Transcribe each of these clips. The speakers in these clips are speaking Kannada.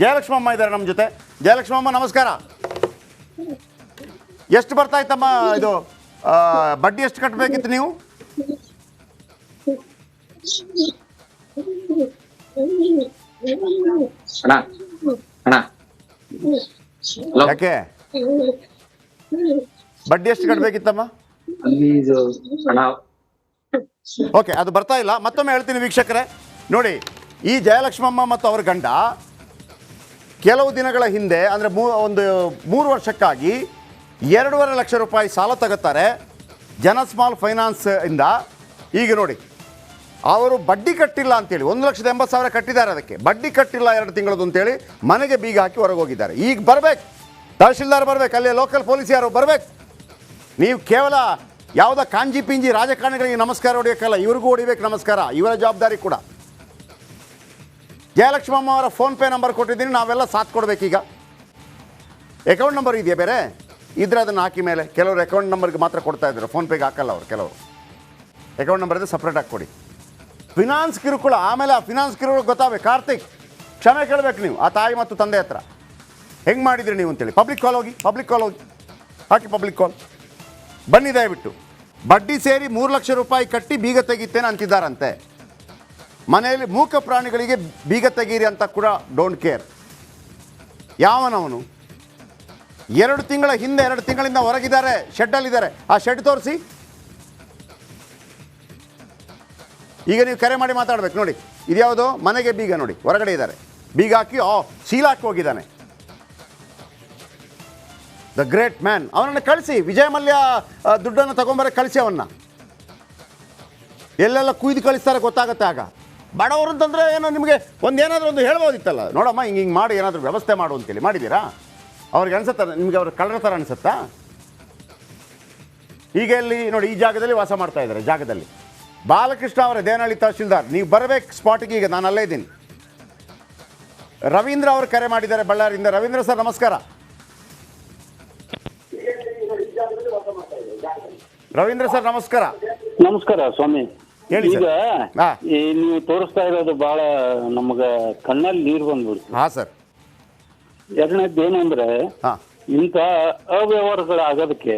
ಜಯಲಕ್ಷ್ಮಮ್ಮ ಇದ್ದಾರೆ ನಮ್ಮ ಜೊತೆ. ಜಯಲಕ್ಷ್ಮಮ್ಮ ನಮಸ್ಕಾರ. ಎಷ್ಟು ಬರ್ತಾ ಇತ್ತಮ್ಮ ಇದು ಬಡ್ಡಿ ಎಷ್ಟು ಕಟ್ಟಬೇಕಿತ್ತು ನೀವು? ಅಣ್ಣ ಅಣ್ಣ. ಹಲೋ ಯಾಕೆ? ಬಡ್ಡಿ ಎಷ್ಟು ಕಟ್ಟಬೇಕಿತ್ತಮ್ಮ ಓಕೆ ಅದು ಬರ್ತಾ ಇಲ್ಲ. ಮತ್ತೊಮ್ಮೆ ಹೇಳ್ತೀನಿ ವೀಕ್ಷಕರೇ. ನೋಡಿ ಈ ಜಯಲಕ್ಷ್ಮಮ್ಮ ಮತ್ತು ಅವ್ರ ಗಂಡ ಕೆಲವು ದಿನಗಳ ಹಿಂದೆ, ಅಂದರೆ ಮೂ, ಒಂದು ಮೂರು ವರ್ಷಕ್ಕಾಗಿ ಎರಡೂವರೆ ಲಕ್ಷ ರೂಪಾಯಿ ಸಾಲ ತಗೋತಾರೆ ಜನ ಸ್ಮಾಲ್ ಫೈನಾನ್ಸ್ ಇಂದ. ಈಗ ನೋಡಿ, ಅವರು ಬಡ್ಡಿ ಕಟ್ಟಿಲ್ಲ ಅಂತೇಳಿ, ಒಂದು ಲಕ್ಷದ ಎಂಬತ್ತು ಸಾವಿರ ಕಟ್ಟಿದ್ದಾರೆ ಅದಕ್ಕೆ. ಬಡ್ಡಿ ಕಟ್ಟಿಲ್ಲ ಎರಡು ತಿಂಗಳದ್ದು ಅಂತೇಳಿ ಮನೆಗೆ ಬೀಗ ಹಾಕಿ ಹೊರಗೆ ಹೋಗಿದ್ದಾರೆ. ಈಗ ಬರಬೇಕು, ತಹಶೀಲ್ದಾರ್ ಬರಬೇಕು, ಅಲ್ಲಿ ಲೋಕಲ್ ಪೊಲೀಸ್ ಯಾರು ಬರಬೇಕು? ನೀವು ಕೇವಲ ಯಾವುದೋ ಕಾಂಜಿ ಪಿಂಜಿ ರಾಜಕಾರಣಿಗಳಿಗೆ ನಮಸ್ಕಾರ ಹೊಡಿಯೋಕ್ಕಲ್ಲ ಇವ್ರಿಗೂ ಹೊಡಿಬೇಕು ನಮಸ್ಕಾರ, ಇವರ ಜವಾಬ್ದಾರಿ ಕೂಡ. ಜಯಲಕ್ಷ್ಮಮ್ಮ ಅವರ ಫೋನ್ಪೇ ನಂಬರ್ ಕೊಟ್ಟಿದ್ದೀನಿ, ನಾವೆಲ್ಲ ಸಾಥ್ ಕೊಡಬೇಕೀಗ. ಅಕೌಂಟ್ ನಂಬರ್ ಇದೆಯಾ ಬೇರೆ? ಇದ್ರೆ ಅದನ್ನು ಹಾಕಿ ಮೇಲೆ. ಕೆಲವರು ಅಕೌಂಟ್ ನಂಬರ್ಗೆ ಮಾತ್ರ ಕೊಡ್ತಾ ಇದ್ರು. ಫೋನ್ಪೇಗೆ ಹಾಕಲ್ಲ ಅವರು ಕೆಲವರು. ಅಕೌಂಟ್ ನಂಬರ್ ಇದೆ ಸಪ್ರೇಟ್ ಆಗಿ ಕೊಡಿ. ಫಿನಾನ್ಸ್ ಕಿರುಕುಳ, ಆಮೇಲೆ ಆ ಫಿನಾನ್ಸ್ ಕಿರುಕುಳ ಗೊತ್ತಾಗಬೇಕು. ಕಾರ್ತಿಕ್, ಕ್ಷಮೆ ಕೇಳಬೇಕು ನೀವು, ಆ ತಾಯಿ ಮತ್ತು ತಂದೆ ಹತ್ರ. ಹೆಂಗೆ ಮಾಡಿದ್ರಿ ನೀವು ಅಂತೇಳಿ. ಪಬ್ಲಿಕ್ ಕಾಲ್ ಹೋಗಿ ಪಬ್ಲಿಕ್ ಕಾಲ್ ಹೋಗಿ. ಹಾಕಿ ಪಬ್ಲಿಕ್ ಕಾಲ್ ಬನ್ನಿ ದಯವಿಟ್ಟು. ಬಡ್ಡಿ ಸೇರಿ ಮೂರು ಲಕ್ಷ ರೂಪಾಯಿ ಕಟ್ಟಿ ಬೀಗ ತೆಗಿತೇನೆ ಅಂತಿದ್ದಾರಂತೆ. ಮನೆಯಲ್ಲಿ ಮೂಕ ಪ್ರಾಣಿಗಳಿಗೆ ಬೀಗ ತೆಗೀರಿ ಅಂತ ಕೂಡ ಡೋಂಟ್ ಕೇರ್ ಯಾವನವನು? ಎರಡು ತಿಂಗಳ ಹಿಂದೆ, ಎರಡು ತಿಂಗಳಿಂದ ಹೊರಗಿದ್ದಾರೆ ಶೆಡ್ಡಲ್ಲಿದ್ದಾರೆ ಆ ಶೆಡ್ ತೋರಿಸಿ. ಈಗ ನೀವು ಕರೆ ಮಾಡಿ ಮಾತಾಡ್ಬೇಕು, ನೋಡಿ. ಇದ್ಯಾವುದು? ಮನೆಗೆ ಬೀಗ, ನೋಡಿ. ಹೊರಗಡೆ ಇದ್ದಾರೆ. ಬೀಗ ಹಾಕಿ, ಆ ಹಾಕಿ ಹೋಗಿದ್ದಾನೆ. ದ ಗ್ರೇಟ್ ಮ್ಯಾನ್ ಅವನನ್ನು ಕಳಿಸಿ. ವಿಜಯ ಮಲ್ಯ ದುಡ್ಡನ್ನು ತಗೊಂಬರ ಕಳಿಸಿ ಅವನ್ನ. ಎಲ್ಲೆಲ್ಲ ಕುಯ್ದು ಕಳಿಸ್ತಾರೆ ಗೊತ್ತಾಗತ್ತೆ ಆಗ. ಬಡವರು ಅಂತಂದ್ರೆ ಏನೋ ನಿಮಗೆ ಒಂದು ಏನಾದರೂ ಒಂದು ಹೇಳ್ಬೋದಿತ್ತಲ್ಲ. ನೋಡಮ್ಮ, ಹಿಂಗೆ ಹಿಂಗೆ ಮಾಡಿ ಏನಾದರೂ ವ್ಯವಸ್ಥೆ ಮಾಡು ಅಂತೇಳಿ ಮಾಡಿದ್ದೀರಾ? ಅವ್ರಿಗೆ ಅನ್ಸುತ್ತಾ, ನಿಮಗೆ ಅವ್ರ ಕಳ್ಳರ ಥರ ಅನಿಸುತ್ತಾ? ಈಗ ಇಲ್ಲಿ ನೋಡಿ, ಈ ಜಾಗದಲ್ಲಿ ವಾಸ ಮಾಡ್ತಾ ಇದ್ದಾರೆ, ಜಾಗದಲ್ಲಿ. ಬಾಲಕೃಷ್ಣ ಅವರ ದೇನಹಳ್ಳಿ ತಹಶೀಲ್ದಾರ್, ನೀವು ಬರಬೇಕು ಸ್ಪಾಟಿಗೆ, ಈಗ ನಾನು ಅಲ್ಲೇ ಇದ್ದೀನಿ. ರವೀಂದ್ರ ಅವರು ಕರೆ ಮಾಡಿದ್ದಾರೆ ಬಳ್ಳಾರಿಯಿಂದ. ರವೀಂದ್ರ ಸರ್, ನಮಸ್ಕಾರ. ರವೀಂದ್ರ ಸರ್, ನಮಸ್ಕಾರ. ನಮಸ್ಕಾರ, ಸ್ವಾಮಿ. ಹೇಳಿ ಈಗ ಸರ್. ಹಾ. ಈ ನೀವು ತೋರಿಸ್ತಾ ಇರೋದು ಬಹಳ ನಮಗ ಕಣ್ಣಲ್ಲಿ ನೀರು ಬಂದ್ಬಿಡ್ತು. ಹಾ ಸರ್. ಎರಡನೇದ್ದು ಏನಂದ್ರೆ ಹಾಂ. ಇಂಥ ಅವ್ಯವಹಾರಗಳು ಆಗೋದಕ್ಕೆ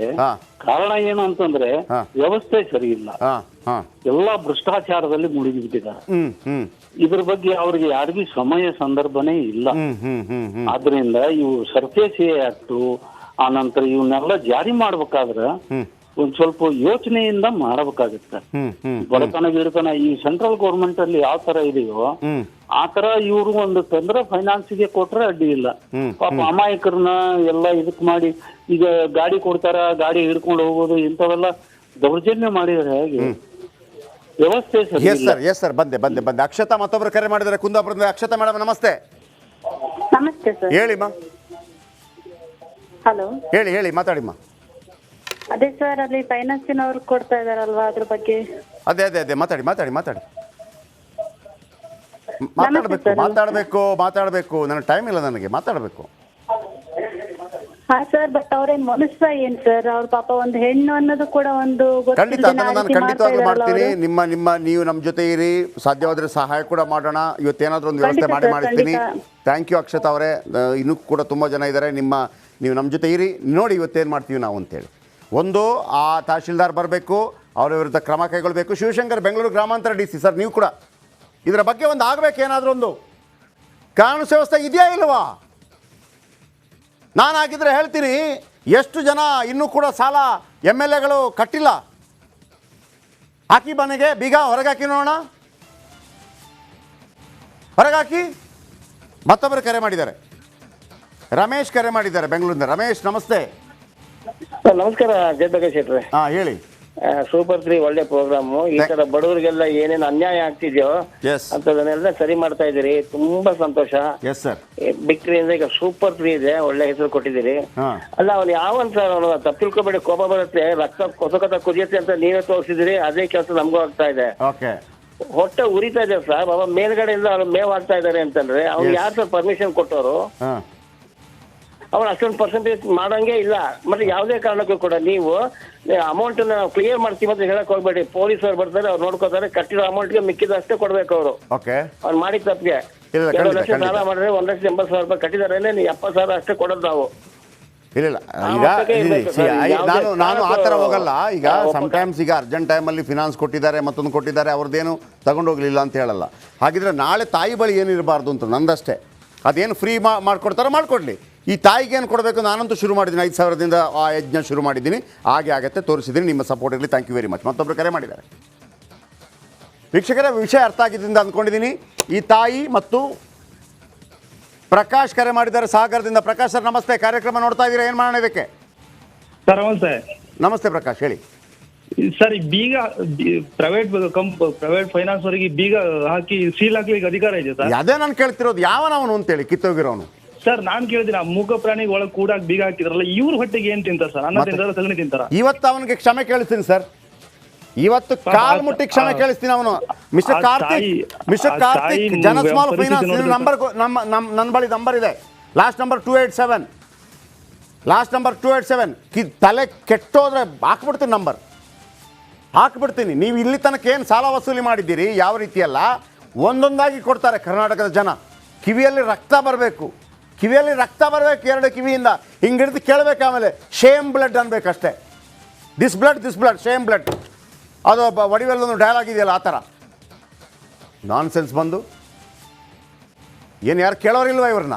ಕಾರಣ ಏನು ಅಂತಂದ್ರೆ ಹಾ. ವ್ಯವಸ್ಥೆ ಸರಿ ಇಲ್ಲ. ಹಾ ಹಾಂ. ಎಲ್ಲಾ ಭ್ರಷ್ಟಾಚಾರದಲ್ಲಿ ಮುಳುಗಿಬಿಟ್ಟಿದ್ದಾರೆ. ಹ್ಞೂ ಹ್ಞೂ ಇದ್ರ ಬಗ್ಗೆ ಅವ್ರಿಗೆ ಯಾರಿಗೂ ಸಮಯ ಸಂದರ್ಭನೇ ಇಲ್ಲ. ಆದ್ರಿಂದ ಇವು ಸರ್ಫೇಸ್ ಆಕ್ಟು ಆ ನಂತರ ಇವನ್ನೆಲ್ಲ ಜಾರಿ ಮಾಡ್ಬೇಕಾದ್ರೆ ಒಂದ್ ಸ್ವಲ್ಪ ಯೋಚನೆಯಿಂದ ಮಾಡಬೇಕಾಗುತ್ತೆ. ಬಡತನ ಗಿಡತನ ಈ ಸೆಂಟ್ರಲ್ ಗೌರ್ಮೆಂಟ್ ಅಲ್ಲಿ ಯಾವ ತರ ಇದೆಯೋ ಆ ತರ ಇವರು ಒಂದು ತಂದ್ರೆ ಫೈನಾನ್ಸ್ಗೆ ಕೊಟ್ರೆ ಅಡ್ಡಿ ಇಲ್ಲ. ಪಾಪ ಅಮಾಯಕರನ್ನ ಎಲ್ಲ ಇದಕ್ ಮಾಡಿ ಈಗ ಗಾಡಿ ಕೊಡ್ತಾರ ಗಾಡಿ ಹಿಡ್ಕೊಂಡು ಹೋಗೋದು ಇಂಥವೆಲ್ಲ ದೌರ್ಜನ್ಯ ಮಾಡಿದ್ರೆ ಹೇಗೆ? ವ್ಯವಸ್ಥೆ ಸರಿ ಎಸ್ ಸರ್ ಎಸ್ ಸರ್ ಬಂದೆ ಬಂದೆ ಬಂದೆ. ಅಕ್ಷತಾ ಮತ್ತೊಬ್ಬರು ಕರೆ ಮಾಡಿದ್ದಾರೆ. ಕುಂದಾಪುರದಿಂದ ಅಕ್ಷತಾ ಮೇಡಮ್ ನಮಸ್ತೆ. ನಮಸ್ತೆ ಸರ್ ಹೇಳಿಮ್ಮ ಹಲೋ ಹೇಳಿ ಹೇಳಿ ಮಾತಾಡಿಮ್ಮ ಅದೇ ಸರ್ ಅಲ್ಲಿ ಫೈನಾನ್ಸಿನವ್ರು ಕೊಡ್ತಾ ಇದಾರಲ್ವಾ ಅದ್ರ ಬಗ್ಗೆ? ಅದೇ ಅದೇ ಅದೇ ಮಾತಾಡಿ ಮಾತಾಡಿ ಮಾತಾಡಿ. ಮಾತಾಡಬೇಕು ಮಾತಾಡ್ಬೇಕು. ಮಾತಾಡಬೇಕು. ನನಗೆ ಟೈಮ್ ಇಲ್ಲ ನನಗೆ ಮಾತಾಡಬೇಕು. ಹಾ ಸರ್ ಬಟ್ ಅವ್ರೇನ್ ಮನುಷ್ಯ ಏನ್ ಸರ್ ಅವ್ರ ಪಾಪ ಒಂದು ಹೆಣ್ಣು ಅನ್ನೋದು ಕೂಡ ಒಂದು ಖಂಡಿತ ಅದನ್ನು ನಾನು ಖಂಡಿತವಾಗ್ಲೂ ಮಾಡ್ತೀನಿ. ನಿಮ್ಮ ನಿಮ್ಮ ನೀವು ನಮ್ಮ ಜೊತೆ ಇರಿ. ಸಾಧ್ಯವಾದರೆ ಸಹಾಯ ಕೂಡ ಮಾಡೋಣ. ಇವತ್ತೇನಾದ್ರೂ ಒಂದು ವ್ಯವಸ್ಥೆ ಮಾಡಿ ಮಾಡಿರ್ತೀನಿ ಮಾಡಿಸ್ತೀನಿ. ಥ್ಯಾಂಕ್ ಯು ಅಕ್ಷತಾ ಅವರೇ. ಇನ್ನೂ ಕೂಡ ತುಂಬಾ ಜನ ಇದ್ದಾರೆ ನಿಮ್ಮ ನೀವು ನಮ್ಮ ಜೊತೆ ಇರಿ. ನೋಡಿ ಇವತ್ತೇನು ಮಾಡ್ತೀವಿ ನಾವು ಅಂತೇಳಿ. ಒಂದು, ಆ ತಹಶೀಲ್ದಾರ್ ಬರಬೇಕು, ಅವರ ವಿರುದ್ಧ ಕ್ರಮ ಕೈಗೊಳ್ಳಬೇಕು. ಶಿವಶಂಕರ್, ಬೆಂಗಳೂರು ಗ್ರಾಮಾಂತರ ಡಿ ಸಿ, ಸರ್, ನೀವು ಕೂಡ. ಇದರ ಬಗ್ಗೆ ಒಂದು ಆಗಬೇಕು, ಏನಾದರೂ ಒಂದು. ಕಾನೂನು ವ್ಯವಸ್ಥೆ ಇದೆಯಾ ಇಲ್ವಾ? ನಾನಾಗಿದ್ರೆ ಹೇಳ್ತೀನಿ, ಎಷ್ಟು ಜನ ಇನ್ನೂ ಕೂಡ ಸಾಲ ಎಂ ಎಲ್ ಎಗಳು ಕಟ್ಟಿಲ್ಲ? ಹಾಕಿ ಮನೆಗೆ, ಬೀಗ ಹೊರಗಾಕಿ ನೋಡೋಣ. ಹೊರಗಾಕಿ. ಮತ್ತೊಬ್ಬರು ಕರೆ ಮಾಡಿದ್ದಾರೆ. ರಮೇಶ್ ಕರೆ ಮಾಡಿದ್ದಾರೆ, ಬೆಂಗಳೂರಿಂದ. ರಮೇಶ್, ನಮಸ್ತೆ. ಸರ್ ನಮಸ್ಕಾರ ಜಯಪ್ರಕಾಶ್ ಶೆಟ್ರೆ ಹಾ ಹೇಳಿ. ಸೂಪರ್ ತ್ರೀ ಒಳ್ಳೆ ಪ್ರೋಗ್ರಾಮ್ ಈ ತರ ಬಡವರಿಗೆಲ್ಲ ಏನೇನು ಅನ್ಯಾಯ ಆಗ್ತಿದ್ಯೋ ಅಂತದನ್ನೆಲ್ಲ ಸರಿ ಮಾಡ್ತಾ ಇದ್ದೀರಿ. ತುಂಬಾ ಸಂತೋಷ. ಬಿಕ್ರಿ ಅಂದ್ರೆ ಈಗ ಸೂಪರ್ ತ್ರೀ ಇದೆ ಒಳ್ಳೆ ಹೆಸರು ಕೊಟ್ಟಿದ್ದೀರಿ. ಅಲ್ಲ ಅವನು ಯಾವನ್ ಸರ್ ಅವನು? ತಪ್ಪಿಲ್ಕೋಬೇಡಿ ಕೋಪ ಬರುತ್ತೆ. ರಕ್ತ ಕೊಸಕತ ಕುದಿಯುತ್ತೆ ಅಂತ ನೀವೇ ತೋರಿಸಿದಿರಿ ಅದೇ ಕೆಲಸ ನಮಗೂ ಆಗ್ತಾ ಇದೆ. ಹೊಟ್ಟೆ ಉರಿತಾ ಇದೆ ಸರ್ ಬಾಬಾ ಮೇಲ್ಗಡೆಯಿಂದ ಅವ್ರು ಮೇವ್ ಆಗ್ತಾ ಇದಾರೆ ಅಂತಂದ್ರೆ ಅವ್ನು. ಯಾರು ಸರ್ ಪರ್ಮಿಷನ್ ಕೊಟ್ಟವರು? ಹಾಂ ಅವ್ನು ಅಷ್ಟೊಂದು ಪರ್ಸೆಂಟೇಜ್ ಮಾಡೋಂಗೆ ಇಲ್ಲ. ಮತ್ತೆ ಯಾವುದೇ ಕಾರಣಕ್ಕೂ ಕೂಡ ನೀವು ಅಮೌಂಟ್ ಕ್ಲಿಯರ್ ಮಾಡ್ತೀವಿ ಅಂತ ಹೇಳಕ್ ಹೋಗ್ಬೇಡಿ. ಅವ್ರು ಬರ್ತಾರೆ ಅವ್ರು ನೋಡ್ಕೋತಾರೆ ಕಟ್ಟಿರೋ ಅಮೌಂಟ್ಗೆ ಮಿಕ್ಕಿದ ಅಷ್ಟೇ ಕೊಡ್ಬೇಕು ಅವರು. ಓಕೆ. ಅವ್ನು ಮಾಡಿದ ತಪ್ಪಿಗೆ. ಎರಡು ಲಕ್ಷ ಸಾಲ ಮಾಡಿದ್ರೆ ಒಂದ್ ಲಕ್ಷ ಎಂಬತ್ತು ಸಾವಿರ ರೂಪಾಯಿ ಕಟ್ಟಿದಾರೆ ನೀವು ಎಪ್ಪತ್ತು ಸಾವಿರ ಅಷ್ಟೇ ಕೊಡೋದು ನಾವು. ಇಲ್ಲ ಇಲ್ಲ. ಈಗ ನಾನು ನಾನು ಆ ಥರ ಹೋಗಲ್ಲ. ಈಗ. ಸಮ್ಟೈಮ್ಸ್ ಈಗ ಅರ್ಜೆಂಟ್ ಟೈಮಲ್ಲಿ ಫಿನಾನ್ಸ್ ಕೊಟ್ಟಿದ್ದಾರೆ ಮತ್ತೊಂದು ಕೊಟ್ಟಿದ್ದಾರೆ ಅವ್ರದ್ದೇನು ತಗೊಂಡೋಗ್ಲಿಲ್ಲ ಅಂತ ಹೇಳಲ್ಲ. ಹಾಗಿದ್ರೆ ನಾಳೆ ತಾಯಿ ಬಳಿ ಏನಿರಬಾರ್ದು ಅಂತ ನಂದಷ್ಟೇ. ಅದೇನು ಫ್ರೀ ಮಾಡ್ಕೊಡ್ತಾರೋ ಮಾಡ್ಕೊಡ್ಲಿ. ಈ ತಾಯಿಗೆ ಏನು ಕೊಡಬೇಕು? ನಾನಂತೂ ಶುರು ಮಾಡಿದ್ದೀನಿ. ಐದು ಸಾವಿರದಿಂದ ಆ ಯಜ್ಞ ಶುರು ಮಾಡಿದ್ದೀನಿ. ಹಾಗೆ ಆಗತ್ತೆ. ತೋರಿಸಿದ್ದೀನಿ. ನಿಮ್ಮ ಸಪೋರ್ಟ್ ಇರಲಿ. ಥ್ಯಾಂಕ್ ಯು ವೆರಿ ಮಚ್ ಮತ್ತೊಬ್ಬರು ಕರೆ ಮಾಡಿದ್ದಾರೆ. ವೀಕ್ಷಕರ ವಿಷಯ ಅರ್ಥ ಆಗಿದ್ದರಿಂದ ಅಂದ್ಕೊಂಡಿದ್ದೀನಿ. ಈ ತಾಯಿ ಮತ್ತು ಪ್ರಕಾಶ್ ಕರೆ ಮಾಡಿದ್ದಾರೆ. ಸಾಗರದಿಂದ ಪ್ರಕಾಶ್ ಸರ್ ನಮಸ್ತೆ. ಕಾರ್ಯಕ್ರಮ ನೋಡ್ತಾ ಇದ್ದೀರಾ? ಏನು ಮಾಡೋಣ ಇದಕ್ಕೆ? ಸರ್ ನಮಸ್ತೆ. ನಮಸ್ತೆ ಪ್ರಕಾಶ್. ಹೇಳಿ. ಸರ್ ಈ ಬೀಗ ಪ್ರೈವೇಟ್ ಕಂಪ್ ಪ್ರೈವೇಟ್ ಫೈನಾನ್ಸ್ ಅವರಿಗೆ ಬೀಗ ಹಾಕಿ ಸೀಲ್ ಹಾಕ್ಲಿಕ್ಕೆ ಅಧಿಕಾರ ಇದೆ ಸರ್? ಅದೇ ನಾನು ಕೇಳ್ತಿರೋದು. ಯಾವನವನು ಅಂತೇಳಿ ಕಿತ್ತೋಗಿರೋನು. ಸರ್ ನಾನ್ ಕೇಳಿದ್ರೆ ಆ ಮೂಗ ಪ್ರಾಣಿಗೆ ಒಳಗೆ ಕೂಡಾಕ್ ಬೀಗ ಹಾಕಿದ್ರಲ್ಲ ಇವ್ರ ಹೊಟ್ಟೆಗೆ ಏನ್ ತಿಂತಾರ ಸರ್? ಅನ್ನ ತಿಂತಾರ ಸಗಣಿ ತಿಂತಾರ? ಇವತ್ತು ಅವನಿಗೆ ಕ್ಷಮೆ ಕೇಳಿಸ್ತೀನಿ ಸರ್. ಇವತ್ತು ಕಾಲ್ ಮುಟ್ಟಿ ಕ್ಷಮೆ ಕೇಳಿಸ್ತೀನಿ ಅವನು. ಮಿಸ್ಟರ್ ಕಾರ್ತಿಕ್ ಮಿಸ್ಟರ್ ಕಾರ್ತಿಕ್ ಜನ ಸ್ಮಾಲ್ ಫೈನಾನ್ಸ್ ನಂಬರ್ ನಮ್ಮ ನಮ್ಮ ನನ್ನ ಬಳಿ ನಂಬರ್ ಇದೆ. Last number two eight seven last number two eight seven ಕಿ ತಲೆ ಕೆಟ್ಟೋದ್ರೆ ಹಾಕ್ಬಿಡ್ತೀನಿ ನಂಬರ್ ಹಾಕ್ಬಿಡ್ತೀನಿ. ನೀವು ಇಲ್ಲಿ ತನಕ ಏನು ಸಾಲ ವಸೂಲಿ ಮಾಡಿದ್ದೀರಿ? ಯಾವ ರೀತಿಯಲ್ಲ? ಒಂದೊಂದಾಗಿ ಕೊಡ್ತಾರೆ ಕರ್ನಾಟಕದ ಜನ. ಕಿವಿಯಲ್ಲಿ ರಕ್ತ ಬರಬೇಕು. ಕಿವಿಯಲ್ಲಿ ರಕ್ತ ಬರಬೇಕು ಎರಡು ಕಿವಿಯಿಂದ. ಹಿಂಗೆ ಹಿಡಿದು ಕೇಳಬೇಕು ಆಮೇಲೆ shame blood ಅನ್ಬೇಕಷ್ಟೇ. This blood this blood shame blood ಅದು ಒಬ್ಬ ವಡಿವೆಲ್ಲೊಂದು ಡೈಲಾಗ್ ಇದೆಯಲ್ಲ, ಆ ಥರ. ನಾನ್ ಸೆನ್ಸ್ ಬಂದು. ಏನು ಯಾರು ಕೇಳೋರಿಲ್ವ ಇವ್ರನ್ನ?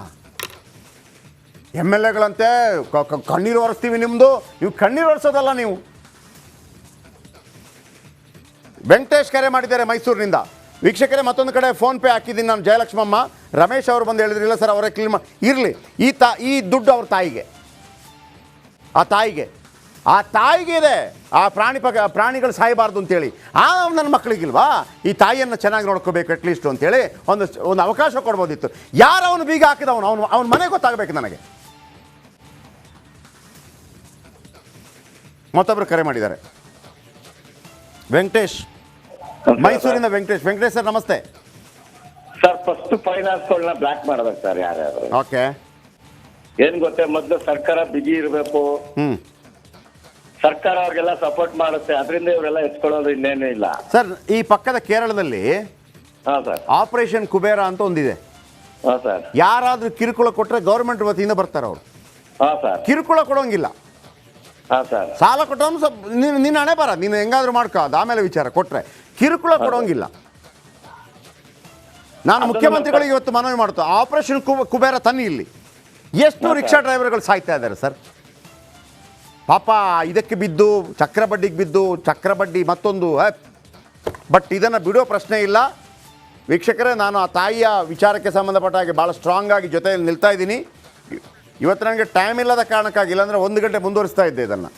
ಎಂ ಎಲ್ ಎಗಳಂತೆ ಕಣ್ಣೀರು ಒರೆಸ್ತೀವಿ ನಿಮ್ಮದು ನೀವು ಕಣ್ಣೀರು ಒರೆಸೋದಲ್ಲ ನೀವು. ವೆಂಕಟೇಶ್ ಕರೆ ಮಾಡಿದ್ದಾರೆ ಮೈಸೂರಿನಿಂದ. ವೀಕ್ಷಕರೇ, ಮತ್ತೊಂದು ಕಡೆ ಫೋನ್ ಪೇ ಹಾಕಿದ್ದೀನಿ ನಾನು ಜಯಲಕ್ಷ್ಮಮ್ಮ. ರಮೇಶ್ ಅವರು ಬಂದು ಹೇಳಿದ್ರಿಲ್ಲ ಸರ್, ಅವರೇ ಕ್ಲೀನ್ ಇರಲಿ, ಈ ತಾ, ಈ ದುಡ್ಡು ಅವ್ರ ತಾಯಿಗೆ. ಆ ತಾಯಿಗೆ. ಆ ತಾಯಿಗೆ ಇದೆ. ಆ ಪ್ರಾಣಿ ಪಕ ಪ್ರಾಣಿಗಳು ಸಾಯಬಾರ್ದು ಅಂತೇಳಿ. ಆ ನನ್ನ ಮಕ್ಕಳಿಗಿಲ್ವಾ ಈ ತಾಯಿಯನ್ನು ಚೆನ್ನಾಗಿ ನೋಡ್ಕೋಬೇಕು ಅಟ್ಲೀಸ್ಟ್ ಅಂತೇಳಿ ಒಂದು ಒಂದು ಅವಕಾಶ ಕೊಡ್ಬೋದಿತ್ತು. ಯಾರು ಅವನು ಬೀಗ ಹಾಕಿದವನು? ಅವನು, ಅವನ ಮನೆ ಗೊತ್ತಾಗಬೇಕು ನನಗೆ. ಮತ್ತೊಬ್ಬರು ಕರೆ ಮಾಡಿದ್ದಾರೆ. ವೆಂಕಟೇಶ್. ಮೈಸೂರಿನ ವೆಂಕಟೇಶ್ ವೆಂಕಟೇಶ್ ಸರ್ ನಮಸ್ತೆ. ಸರ್ ಫಸ್ಟ್ ಫೈನಾನ್ಸ್ಗಳನ್ನ ಬ್ಲಾಕ್ ಮಾಡ್ಬೇಕು ಸರ್ ಯಾರ್ಯಾರು? ಓಕೆ. ಏನ್ ಗೊತ್ತೇ ಮೊದ್ಲು ಸರ್ಕಾರ ಬಿಗಿ ಇರಬೇಕು. ಹ್ಮ್. ಸರ್ಕಾರ ಅವ್ರಿಗೆಲ್ಲ ಸಪೋರ್ಟ್ ಮಾಡುತ್ತೆ ಅದರಿಂದ ಇವರೆಲ್ಲ ಎತ್ಕೊಳ್ಳೋದು ಇನ್ನೇನು ಇಲ್ಲ. ಸರ್ ಈ ಪಕ್ಕದ ಕೇರಳದಲ್ಲಿ ಹಾ ಸರ್. ಆಪರೇಷನ್ ಕುಬೇರ ಅಂತ ಒಂದಿದೆ. ಹಾ ಸರ್. ಯಾರಾದರೂ ಕಿರುಕುಳ ಕೊಟ್ಟರೆ ಗೌರ್ಮೆಂಟ್ ವತಿಯಿಂದ ಬರ್ತಾರೆ ಅವರು. ಹಾ ಸರ್. ಕಿರುಕುಳ ಕೊಡೋಂಗಿಲ್ಲ. ಹಾ ಸರ್. ಸಾಲ ಕೊಟ್ಟವನು ಸ್ವಲ್ಪ ನೀನು ನಿನ್ನ ಹಣೆ ಬರ ನೀನು ಹೆಂಗಾದ್ರೂ ಮಾಡ್ಕೋ ಅದು ಆಮೇಲೆ ವಿಚಾರ ಕೊಟ್ಟರೆ ಕಿರುಕುಳ ಕೊಡೋಂಗಿಲ್ಲ. ನಾನು ಮುಖ್ಯಮಂತ್ರಿಗಳಿಗೆ ಇವತ್ತು ಮನವಿ ಮಾಡ್ತೇವೆ ಆಪರೇಷನ್ ಕುಬೇರ ತನ್ನಿ ಇಲ್ಲಿ ಎಷ್ಟು ರಿಕ್ಷಾ ಡ್ರೈವರ್ಗಳು ಸಾಯ್ತಾ ಇದ್ದಾರೆ ಸರ್? ಪಾಪ ಇದಕ್ಕೆ ಬಿದ್ದು ಚಕ್ರ ಬಡ್ಡಿಗೆ ಬಿದ್ದು ಚಕ್ರ ಬಡ್ಡಿ ಮತ್ತೊಂದು ಬಟ್ ಇದನ್ನು ಬಿಡೋ ಪ್ರಶ್ನೆ ಇಲ್ಲ. ವೀಕ್ಷಕರೇ ನಾನು ಆ ತಾಯಿಯ ವಿಚಾರಕ್ಕೆ ಸಂಬಂಧಪಟ್ಟ ಹಾಗೆ ಭಾಳ ಸ್ಟ್ರಾಂಗ್ ಆಗಿ ಜೊತೆಯಲ್ಲಿ ನಿಲ್ತಾ ಇದ್ದೀನಿ. ಇವತ್ತು ನನಗೆ ಟೈಮ್ ಇಲ್ಲದ ಕಾರಣಕ್ಕಾಗಿ, ಇಲ್ಲಾಂದರೆ ಒಂದು ಗಂಟೆ ಮುಂದುವರಿಸ್ತಾ ಇದ್ದೆ ಇದನ್ನು.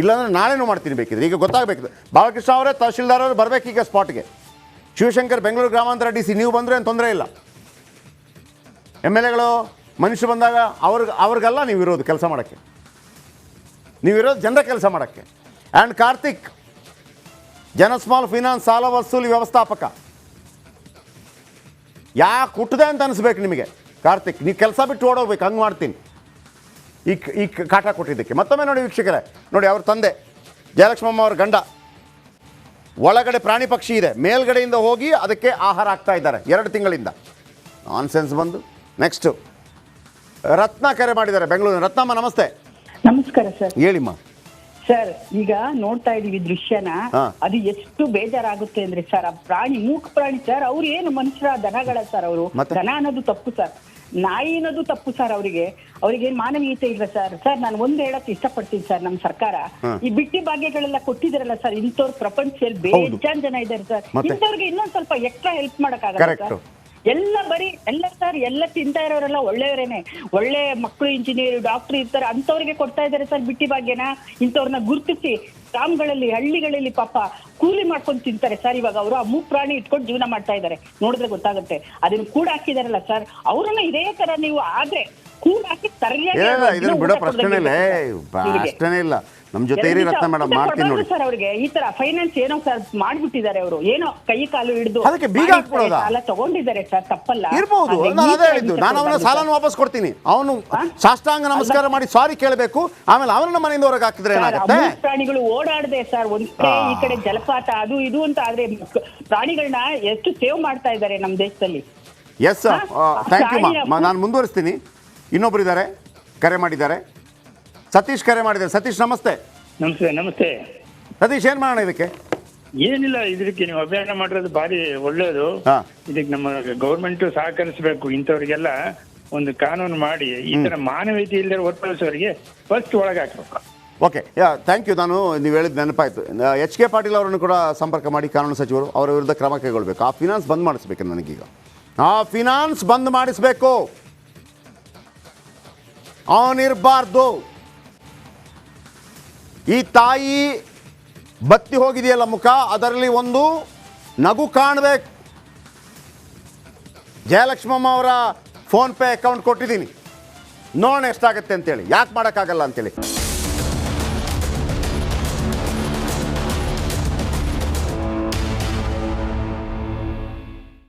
ಇಲ್ಲಾಂದರೆ ನಾಳೆನೂ ಮಾಡ್ತೀನಿ ಬೇಕಿದ್ರೆ. ಈಗ ಗೊತ್ತಾಗಬೇಕಿದೆ ಬಾಲಕೃಷ್ಣ ಅವರೇ ತಹಶೀಲ್ದಾರ್ ಅವರು ಬರಬೇಕು ಈಗ ಸ್ಪಾಟ್ಗೆ. ಶಿವಶಂಕರ್ ಬೆಂಗಳೂರು ಗ್ರಾಮಾಂತರ ಡಿ ಸಿ, ನೀವು ಬಂದರೆ ತೊಂದರೆ ಇಲ್ಲ. ಎಂ ಎಲ್ ಎಗಳು ಮನುಷ್ಯ ಬಂದಾಗ ಅವ್ರಿಗೆ ಅವ್ರಿಗೆಲ್ಲ ನೀವು ಇರೋದು ಕೆಲಸ ಮಾಡೋಕ್ಕೆ. ನೀವಿರೋದು ಜನರ ಕೆಲಸ ಮಾಡೋಕ್ಕೆ. ಆ್ಯಂಡ್ ಕಾರ್ತಿಕ್, ಜನ ಸ್ಮಾಲ್ ಫಿನಾನ್ಸ್ ಸಾಲ ವಸೂಲಿ ವ್ಯವಸ್ಥಾಪಕ. ಯಾಕೆ ಹುಟ್ಟದೆ ಅಂತ ಅನಿಸ್ಬೇಕು ನಿಮಗೆ? ಕಾರ್ತಿಕ್, ನೀವು ಕೆಲಸ ಬಿಟ್ಟು ಓಡೋಗ್ಬೇಕು, ಹಂಗೆ ಮಾಡ್ತೀನಿ. ಈ ಈ ಕಾಟ ಕೊಟ್ಟಿದ್ದಕ್ಕೆ. ಮತ್ತೊಮ್ಮೆ ನೋಡಿ ವೀಕ್ಷಕರೇ ನೋಡಿ ಅವ್ರ ತಂದೆ ಜಯಲಕ್ಷ್ಮಮ್ಮ ಅವ್ರ ಗಂಡ. ಒಳಗಡೆ ಪ್ರಾಣಿ ಪಕ್ಷಿ ಇದೆ. ಮೇಲ್ಗಡೆಯಿಂದ ಹೋಗಿ ಅದಕ್ಕೆ ಆಹಾರ ಆಗ್ತಾ ಇದ್ದಾರೆ ಎರಡು ತಿಂಗಳಿಂದ. ಸೆನ್ಸ್ ಬಂದು. ನೆಕ್ಸ್ಟು ರತ್ನ ಕರೆ ಮಾಡಿದ್ದಾರೆ ಬೆಂಗಳೂರಿನ. ರತ್ನಮ್ಮ ನಮಸ್ತೆ. ನಮಸ್ಕಾರ ಸರ್. ಹೇಳಿಮ್ಮ ಸರ್ ಈಗ ನೋಡ್ತಾ ಇದೀವಿ ದೃಶ್ಯನ. ಅದು ಎಷ್ಟು ಬೇಜಾರಾಗುತ್ತೆ ಅಂದ್ರೆ ಸರ್ ಆ ಪ್ರಾಣಿ ಮೂಕ್ ಪ್ರಾಣಿ ಸರ್ ಅವ್ರು ಏನು ಮನುಷ್ಯರ ದನಗಳ ಸರ್ ಅವರು? ದನ ಅನ್ನೋದು ತಪ್ಪು ಸರ್. ನಾಯಿ ಅನ್ನೋದು ತಪ್ಪು ಸರ್ ಅವರಿಗೆ. ಅವರಿಗೆ ಮಾನವೀಯತೆ ಇಲ್ಲ ಸರ್ ಸರ್ ನಾನು ಒಂದ್ ಹೇಳಕ್ ಇಷ್ಟಪಡ್ತೀನಿ ಸರ್ ನಮ್ಮ ಸರ್ಕಾರ. ಈ ಬಿಟ್ಟಿ ಭಾಗ್ಯಗಳೆಲ್ಲ ಕೊಟ್ಟಿದ್ರಲ್ಲ ಸರ್ ಇಂಥವ್ರ ಪ್ರಪಂಚದಲ್ಲಿ. ಬೇಜಾನ್ ಜನ ಇದ್ದಾರೆ ಸರ್? ಇಂಥವ್ರಿಗೆ ಇನ್ನೊಂದ್ ಸ್ವಲ್ಪ ಎಕ್ಸ್ಟ್ರಾ ಹೆಲ್ಪ್ ಮಾಡಕ್ಕಾಗಲ್ಲ ಎಲ್ಲ ಬರೀ ಎಲ್ಲ ಸರ್ ಎಲ್ಲ ತಿಂತಾ ಇರೋರೆಲ್ಲ ಒಳ್ಳೆಯವರೇನೆ. ಒಳ್ಳೆ ಮಕ್ಕಳು ಇಂಜಿನಿಯರ್ ಡಾಕ್ಟರ್ ಇರ್ತಾರೆ ಅಂತವ್ರಿಗೆ ಕೊಡ್ತಾ ಇದಾರೆ ಸರ್ ಬಿಟ್ಟಿ ಭಾಗ್ಯನ. ಇಂಥವ್ರನ್ನ ಗುರುತಿಸಿ. ಗ್ರಾಮಗಳಲ್ಲಿ ಹಳ್ಳಿಗಳಲ್ಲಿ ಪಾಪ ಕೂಲಿ ಮಾಡ್ಕೊಂಡು ತಿಂತಾರೆ ಸರ್. ಇವಾಗ ಅವರು ಆ ಮೂಕ್ ಪ್ರಾಣಿ ಇಟ್ಕೊಂಡು ಜೀವನ ಮಾಡ್ತಾ ಇದ್ದಾರೆ. ನೋಡಿದ್ರೆ ಗೊತ್ತಾಗುತ್ತೆ. ಅದನ್ನ ಕೂಡ ಹಾಕಿದಾರಲ್ಲ ಸರ್. ಅವ್ರನ್ನ ಇದೇ ತರ ನೀವು ಆದ್ರೆ ಕೂಡ ಹಾಕಿ ಸರಿಯಾಗಿ ಇಲ್ಲ. ಸರ್ ನಮ್ಮ ಜೊತೆ ಇರಿ ರತ್ನ ಮೇಡಮ್ ಮಾಡ್ತೀನಿ ನೋಡಿ. ಸರ್ ಅವ್ರಿಗೆ. ಈ ತರ ಫೈನಾನ್ಸ್ ಏನೋ ಸರ್ ಮಾಡ್ಬಿಟ್ಟಿದ್ದಾರೆ ಅವರು. ಏನೋ ಕೈ ಕಾಲು ಹಿಡಿದು ಅದಕ್ಕೆ ಬೀಗ ಹಾಕ್ಬಿಡೋದಾ? ಸಾಲ ತಗೊಂಡಿದ್ದಾರೆ ಸರ್ ತಪ್ಪಲ್ಲ. ಇರ್ಬೋದು. ಆದ್ರೆ ನಾನು ಈ ಅದೇ ತರ ಹೇಳಿದ್ದು. ನಾನು ಅವನ ಸಾಲನ ವಾಪಸ್ ಕೊಡ್ತೀನಿ. ಅವನು ಶಾಸ್ತ್ರಾಂಗ ಸಾಷ್ಟಾಂಗ ನಮಸ್ಕಾರ ಮಾಡಿ ಸಾರಿ ಕೇಳಬೇಕು. ಆಮೇಲೆ ಅವನ ಮನೆಯಿಂದ ಹೊರಗೆ ಹಾಕಿದ್ರೆ ಸರ್, ಏನಾಗುತ್ತೆ? ಪ್ರಾಣಿಗಳು ಓಡಾಡದೆ ಸರ್ ಒಂದ್ ಕಡೆ ಈ ಕಡೆ ಜಲಪಾತ ಅದು ಇದು ಅಂತ ಆದ್ರೆ ಪ್ರಾಣಿಗಳನ್ನ ಎಷ್ಟು ಸೇವ್ ಮಾಡ್ತಾ ಇದ್ದಾರೆ ನಮ್ ದೇಶದಲ್ಲಿ. ಎಸ್ ಥ್ಯಾಂಕ್ ಯು ಮಾ ನಾನು ಮುಂದುವರಿಸ್ತೀನಿ. ಇನ್ನೊಬ್ರು ಇದ್ದಾರೆ ಕರೆ ಮಾಡಿದ್ದಾರೆ. ಸತೀಶ್ ಕರೆ ಮಾಡಿದ್ದಾರೆ ಸತೀಶ್ ನಮಸ್ತೆ. ನಮಸ್ತೆ ನಮಸ್ತೆ. ಸತೀಶ್ ಏನ್ ಮಾಡೋಣ ಇದಕ್ಕೆ? ಏನಿಲ್ಲ ಇದಕ್ಕೆ ನೀವು ಅಭಿಯಾನ ಮಾಡಿರೋದು ಭಾರಿ ಒಳ್ಳೇದು. ಹಾ. ಇದಕ್ಕೆ ನಮ್ಮ ಗೌರ್ಮೆಂಟ್ ಸಹಕರಿಸಬೇಕು ಇಂಥವ್ರಿಗೆಲ್ಲ ಒಂದು ಕಾನೂನು ಮಾಡಿ ಈ ತರ ಮಾನವೀಯತೆ ಇಲ್ಲದೆ ಒತ್ತಾಯಿಸೋರಿಗೆ ಫಸ್ಟ್ ಒಳಗೆ ಹಾಕ್ಬೇಕು. ಓಕೆ. ಯಾ ಥ್ಯಾಂಕ್ ಯು ನಾನು ನೀವು ಹೇಳಿದ ನೆನಪಾಯಿತು. ಎಚ್ ಕೆ ಪಾಟೀಲ್ ಅವರನ್ನು ಕೂಡ ಸಂಪರ್ಕ ಮಾಡಿ ಕಾನೂನು ಸಚಿವರು ಅವರ ವಿರುದ್ಧ ಕ್ರಮ ಕೈಗೊಳ್ಬೇಕು. ಆ ಫಿನಾನ್ಸ್ ಬಂದ್ ಮಾಡಿಸ್ಬೇಕು ನನಗೀಗ. ಆ ಫಿನಾನ್ಸ್ ಬಂದ್ ಮಾಡಿಸ್ಬೇಕು. ಅವನಿರಬಾರ್ದು ಈ ತಾಯಿ ಬತ್ತಿ ಹೋಗಿದೆಯಲ್ಲ ಮುಖ? ಅದರಲ್ಲಿ ಒಂದು ನಗು ಕಾಣಬೇಕು. ಜಯಲಕ್ಷ್ಮಮ್ಮ ಅವರ ಫೋನ್ಪೇ ಅಕೌಂಟ್ ಕೊಟ್ಟಿದ್ದೀನಿ. ನೋಡೋಣ ಎಷ್ಟಾಗುತ್ತೆ ಅಂತೇಳಿ. ಯಾಕೆ ಮಾಡೋಕ್ಕಾಗಲ್ಲ ಅಂತೇಳಿ.